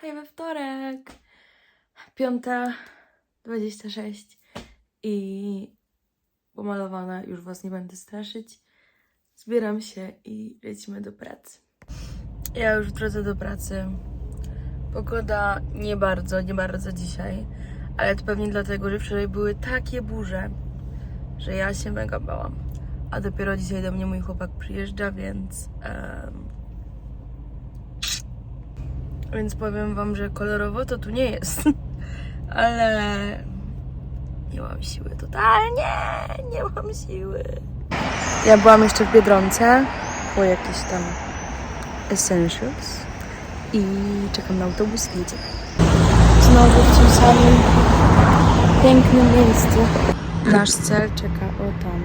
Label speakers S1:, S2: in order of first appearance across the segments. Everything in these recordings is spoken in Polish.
S1: Hej, we wtorek! Piąta, 26 i pomalowana, już was nie będę straszyć. Zbieram się i lecimy do pracy. Ja już w drodze do pracy. Pogoda nie bardzo, nie bardzo dzisiaj, ale to pewnie dlatego, że wczoraj były takie burze, że ja się mega bałam. A dopiero dzisiaj do mnie mój chłopak przyjeżdża, więc. em, więc powiem wam, że kolorowo to tu nie jest. Ale nie mam siły totalnie, nie mam siły. Ja byłam jeszcze w Biedronce po jakieś tam essentials i czekam na autobus i jedzie. Znowu w tym samym pięknym miejscu. Nasz cel czeka o tam.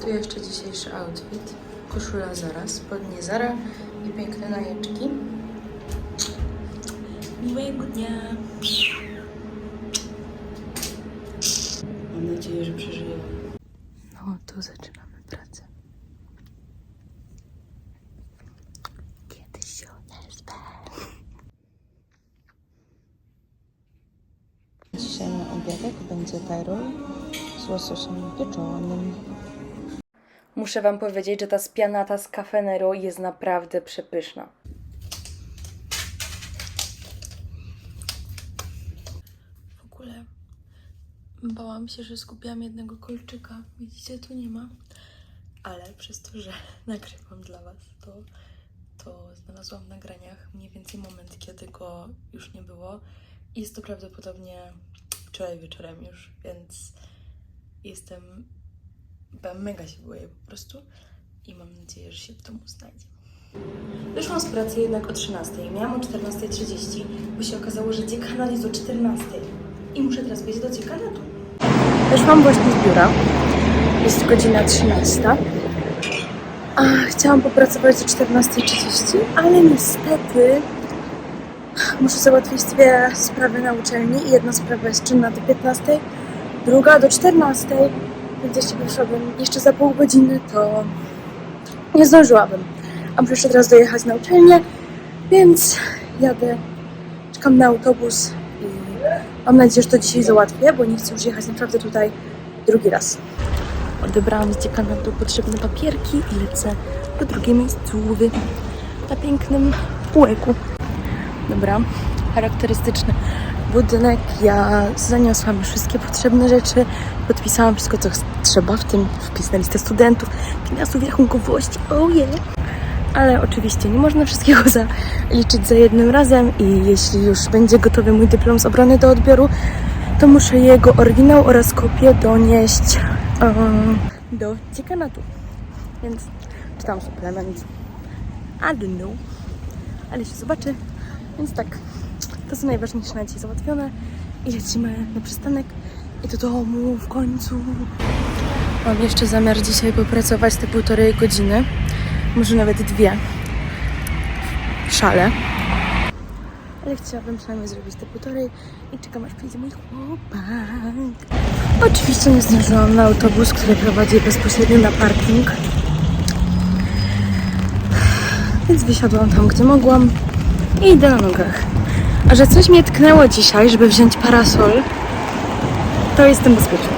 S1: Tu jeszcze dzisiejszy outfit. Koszula Zara, spodnie Zara i piękne najeczki. Miłego dnia. Mam nadzieję, że przeżyję. No, tu zaczynamy pracę. Kiedyś się odezwę. Dzisiaj na obiadek będzie terol z łososiem pieczonym. Muszę wam powiedzieć, że ta spianata z Cafe Nero jest naprawdę przepyszna. W ogóle bałam się, że skupiłam jednego kolczyka. Widzicie, tu nie ma. Ale przez to, że nagrywam dla was, to, to znalazłam w nagraniach mniej więcej moment, kiedy go już nie było. Jest to prawdopodobnie wczoraj wieczorem już, więc jestem mega się boję po prostu i mam nadzieję, że się w domu znajdzie. Wyszłam z pracy jednak o 13. Miałam o 14.30, bo się okazało, że dziekanat jest o 14. I muszę teraz wyjść do dziekanatu. Wyszłam właśnie z biura. Jest godzina 13. A chciałam popracować do 14.30, ale niestety muszę załatwić dwie sprawy na uczelni jedna sprawa jest czynna do 15, druga do 14 jeśli wyszłabym jeszcze za pół godziny, to nie zdążyłabym. A muszę jeszcze teraz dojechać na uczelnię, więc jadę, czekam na autobus i mam nadzieję, że to dzisiaj załatwię, bo nie chcę już jechać naprawdę tutaj drugi raz. Odebrałam z dziekanatu potrzebne papierki i lecę do drugiej miejscówy na pięknym półeku. Dobra, charakterystyczny budynek. Ja zaniosłam wszystkie potrzebne rzeczy, podpisałam wszystko, co trzeba, w tym wpis na listę studentów, finansów i rachunkowości, oh yeah! Ale oczywiście nie można wszystkiego zaliczyć za jednym razem i jeśli już będzie gotowy mój dyplom z obrony do odbioru, to muszę jego oryginał oraz kopię donieść um, do dziekanatu. Więc czytam suplement. I don't know. Ale się zobaczy. Więc tak, to są najważniejsze na dzisiaj załatwione. I lecimy na przystanek i do domu w końcu. Mam jeszcze zamiar dzisiaj popracować te półtorej godziny. Może nawet dwie. Szale. Ale chciałabym przynajmniej zrobić te półtorej i czekam aż przyjdzie mój chłopak. Oczywiście nie zdążyłam na autobus, który prowadzi bezpośrednio na parking. Więc wysiadłam tam, gdzie mogłam i idę na nogach. A że coś mnie tknęło dzisiaj, żeby wziąć parasol, to jestem bezpieczna.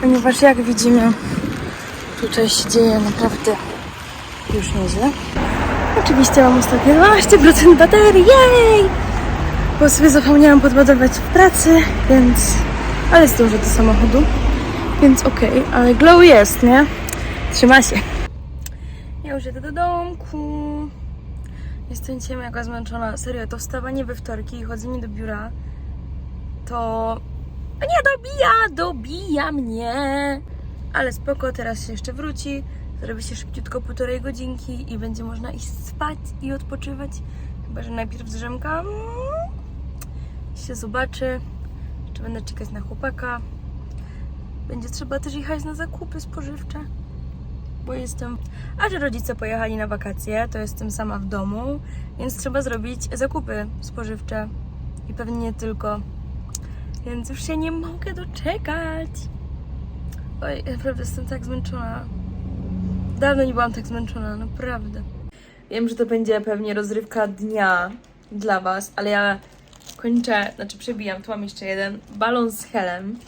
S1: Ponieważ jak widzimy, tutaj się dzieje naprawdę już nieźle. Oczywiście mam ostatnie 12% baterii, jej! Bo sobie zapomniałam podładować w pracy, więc... Ale zdążę do samochodu, więc okej. Ale glow jest, nie? Trzyma się. Ja już jedę do domku. Jestem dzisiaj mega zmęczona. Serio, to wstawanie we wtorki i chodzenie do biura to nie dobija, dobija mnie. Ale spoko, teraz się jeszcze wróci. Zrobi się szybciutko półtorej godzinki i będzie można iść spać i odpoczywać. Chyba, że najpierw drzemka mm, się zobaczy. Jeszcze będę czekać na chłopaka. Będzie trzeba też jechać na zakupy spożywcze bo jestem. A że rodzice pojechali na wakacje, to jestem sama w domu, więc trzeba zrobić zakupy spożywcze. I pewnie nie tylko. więc już się nie mogę doczekać. Oj, naprawdę jestem tak zmęczona. Dawno nie byłam tak zmęczona, naprawdę. Wiem, że to będzie pewnie rozrywka dnia dla Was, ale ja kończę, znaczy przebijam, tu mam jeszcze jeden balon z helem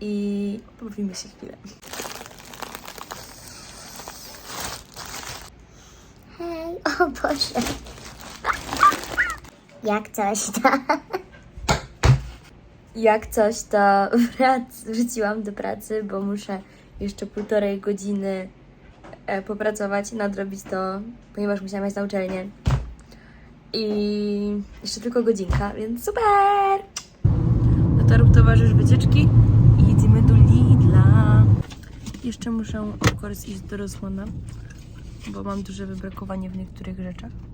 S1: i pobawimy się chwilę.
S2: O Boże. Jak coś to?
S1: Jak coś, to wrac- wróciłam do pracy, bo muszę jeszcze półtorej godziny e, popracować, nadrobić to, ponieważ musiałam jechać na uczelnię. I jeszcze tylko godzinka, więc super! Dotarł towarzysz wycieczki i jedziemy do Lidla. Jeszcze muszę, of course, iść do Rosmana, bo mam duże wybrakowanie w niektórych rzeczach.